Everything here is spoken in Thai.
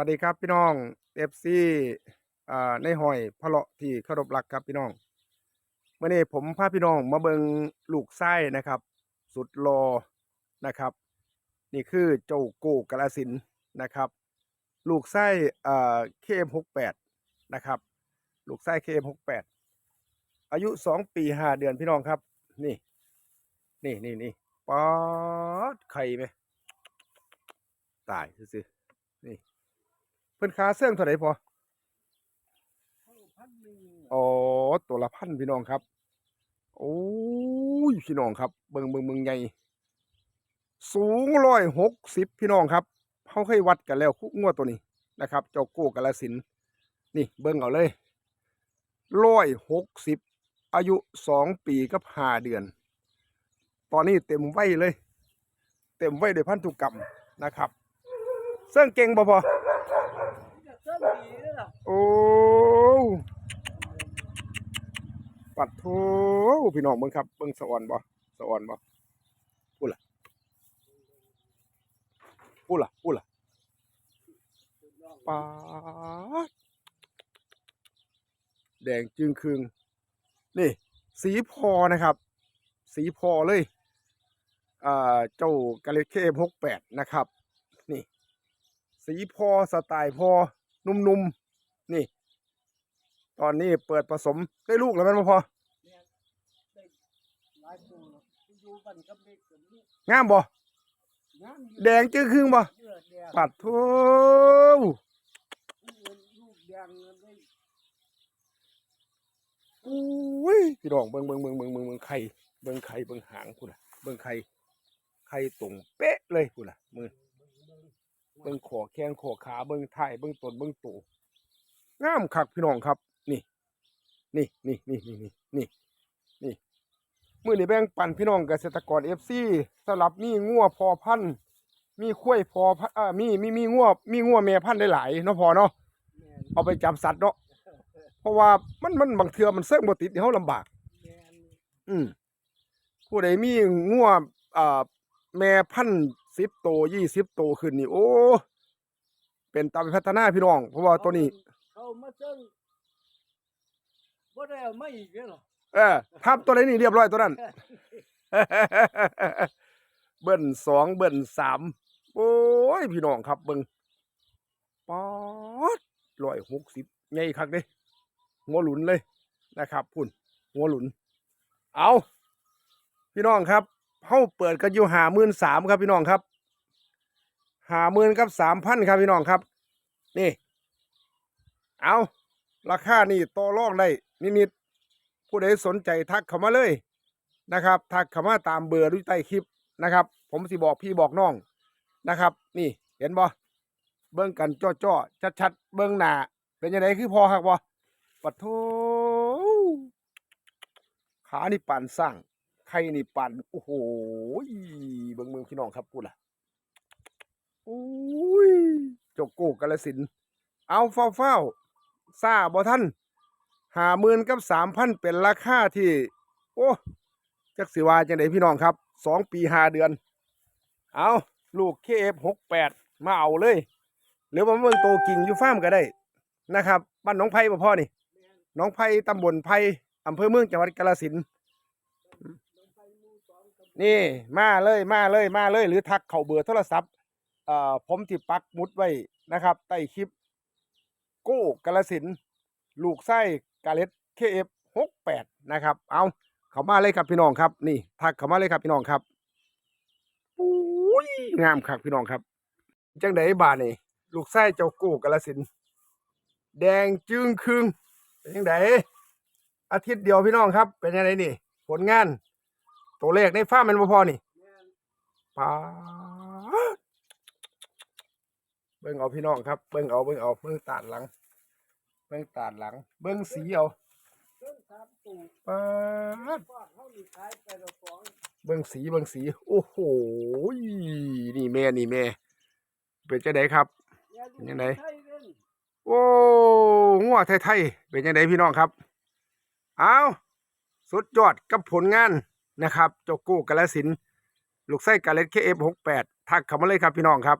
วัสดีครับพี่น้องเอฟซีในหอยพะเลาะที่เคารพรักครับพี่น้องเมื่อนี้ผมพาพี่น้องมาเบิงลูกไส้นะครับ สุดรอนะครับ นี่คือเจ้าโกกระสินนะครับ ลูกไส้อ่าเคมหกแปดนะครับ ลูกไส้เคมหกแปดอายุสองปีห้าเดือนพี่น้องครับ นี่ นี่นี่นี่ป๊อดไข่ไหมตายซื่อนี่ เพิ่นค้าเสื่องเท่าไหร่พออ๋อตัวละพันพี่น้องครับ โอ้ยพี่น้องครับ เบิ่งเบิ่งเบิ่งใหญ่สูงร้อยหกสิบพี่น้องครับเขาเคยวัดกันแล้วคุกงวดตัวนี้นะครับ เจ้าโก้กาลสินธุ์นี่เบิ่งเอาเลยร้อยหกสิบอายุสองปีกับห้าเดือน ตอนนี้เต็มไว้เลย เต็มไว้ด้วยพันธุกรรมนะครับ เสื่องเก่งบ่พอ โอ้ปัดโถพี่น้องเบิ่งครับเบิ่งสะอ่อนบ่สะอ่อนบ่พูดล่ะพูดล่ะพูดล่ะปาดแดงจึงคืงนี่ สีพอนะครับ สีพอเลยอ่าเจ้ากาเลเคหกแปดนะครับ นี่ สีพอสไตล์พอนุ่มๆ นี่ ตอนนี้เปิดผสมได้ลูกแล้วแมันบ่พองามบ่แดงจื้อครึ่งบ่ปัดโทอุ้ยพี่น้องเบิ่งเบิ่งเบิ่งเบิ่งเบิ่งเบิ่งไข่เบิ่งไข่เบิ่งหางพุ่นน่ะเบิ่งไข่ไข่ตรงเป๊ะเลยพุ่นน่ะมือเบิ่งขอแข้งขอขาเบิ่งท้ายเบิ่งต้นเบิ่งตู งามคักพี่น้องครับ นี่ นี่นี่นี่นี่นี่นี่นี่มื้อนี้แบ่งปันพี่น้องเกษตรกร FC สำหรับมีงัวพอพันธุ์มีข้วยพอพันธุ์อ่ามีมีมีงัวมีงัวแม่พันธุ์หลายๆเนาะพอเนาะเอาไปจับสัตว์เนาะเพราะว่ามันมันบางเทื่อมันเสิ่งบ่ติดนี่เฮาลำบาก อืมผู้ใดมีงัวอ่าแม่พันสิบโตยี่สิบโตขึ้นนี่โอ้ เป็นตามไปพัฒนาพี่น้อง เพราะว่าตัวนี้ เขามาเจิ้งบ่ได้เอามาอีกเลยเหรอเออทับตัวไหนนี่เรียบร้อยตัวนั้น เบิ้ลสองเบิ้ลสามโอ้ยพี่น้องครับเบิ้งป๊อดร้อยหกสิบใหญ่คักเด้หัวหลุนเลยนะครับพุ่นหัวหลุน เอาพี่น้องครับเฮาเปิดกันอยู่หาหมื่นสามครับพี่น้องครับหาหมื่นกับสามพันครับพี่น้องครับ นี่ เอาราคานี่ต่อรองได้นิดๆผู้ใดสนใจทักเข้ามาเลยนะครับ ทักเข้ามาตามเบอร์ด้วยใต้คลิปนะครับ ผมสิบอกพี่บอกน้องนะครับ นี่เห็นบ่เบิ่งกันจ้อๆชัดๆเบิ่งหนาเป็นยังไงคือพอครับบ่ปัดโทขานี่ปานสร้างไข่นี่ปานโอ้โหเบิ่งเมืองพี่น้องครับพูดล่ะโอ้ยจกโก้กาลสิน เอาเฝ้าเฝ้า ซ่าบ่ท่านหาหมื่นกับสามพันเป็นราคาที่ โอ้จักสิวาจังไดพี่น้องครับสองปีห้าเดือน เอาลูกเคเอฟหกแปดมาเอาเลย หรือว่าเมืองโตกิ่งอยู่ฟาร์มก็ได้นะครับบ้านน้องไผ่บ่พ่อนี่น้องไผ่ตำบลไผ่อำเภอเมืองจังหวัดกาฬสินธุ์นี่มาเลยมาเลยมาเลย หรือทักเข้าเบอร์โทรศัพท์เอ่อผมที่ปักมุดไว้นะครับใต้คลิป ก้กาฬสินธุ์ลูกไส้กาเลตเคเอฟหกแปดนะครับ เอาเข้ามาเลยครับพี่น้องครับ นี่ทักเข้ามาเลยครับพี่น้องครับอุ้ยงามครับพี่น้องครับ จังไดบาดนี่ลูกไส้เจ้าโก้กาฬสินธุ์แดงจึงครึงเป็นจังไดอาทิตย์เดียวพี่น้องครับ เป็นยังไงนี่ ผลงาน ตัวเลขในฟ้าร์มแมันบ่พอนี่ปาดเบิ่งเอาพี่น้องครับเบิ่งเอาเบิ่งเอาเบิ่งตาดหลัง เบิ่งตาดหลัง เบิ่งสีเอาเจิ้งสามตู่ปาดเบิ่งสีเบิ่งสี โอ้โหนี่แม่นี่แม่ เป็นจังไดครับอย่าลืมยังไงโอ้งัวไทยๆเป็นยังไงพี่น้องครับ เอาสุดยอดกับผลงานนะครับเจ้ากู้กาลสิน ลูกไส้กาเลตเคเอฟหกแปดทักเข้ามาเลยครับพี่น้องครับ